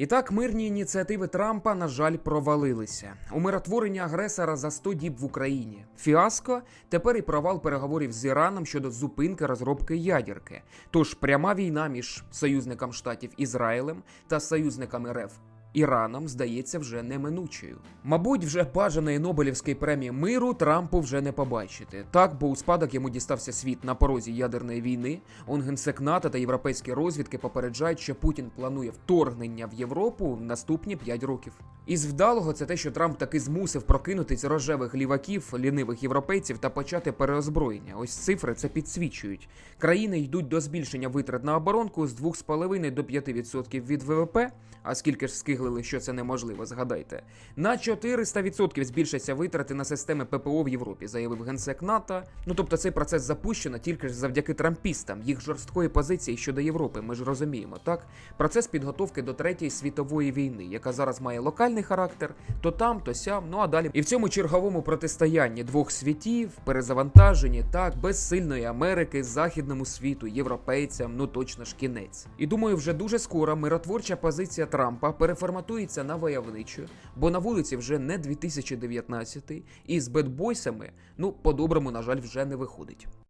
І так, мирні ініціативи Трампа, на жаль, провалилися. Умиротворення агресора за 100 діб в Україні. Фіаско тепер і провал переговорів з Іраном щодо зупинки розробки ядерки. Тож пряма війна між союзником штатів Ізраїлем та союзниками РФ. Іраном здається вже неминучою. Мабуть, вже бажаної Нобелівської премії миру Трампу вже не побачити. Так, бо у спадок йому дістався світ на порозі ядерної війни. Он генсек НАТО та європейські розвідки попереджають, що Путін планує вторгнення в Європу в наступні 5 років. Із вдалого це те, що Трамп таки змусив прокинутись рожевих ліваків, лінивих європейців та почати переозброєння. Ось цифри це підсвічують. Країни йдуть до збільшення витрат на оборонку з 2,5 до 5% від ВВП. А скільки ж скиглили, що це неможливо, згадайте. На 400% збільшаться витрати на системи ППО в Європі, заявив генсек НАТО. Ну тобто цей процес запущено тільки ж завдяки трампістам, їх жорсткої позиції щодо Європи. Ми ж розуміємо, так? Процес підготовки до третьої світової війни, яка зараз має локальний характер, то там, то сям. Ну а далі. І в цьому черговому протистоянні двох світів, перезавантажені, так, без сильної Америки, західному світу, європейцям, ну точно ж кінець. І думаю, вже дуже скоро миротворча позиція Трампа переформатується на войовничу, бо на вулиці вже не 2019 і з бедбойсами, ну по-доброму, на жаль, вже не виходить.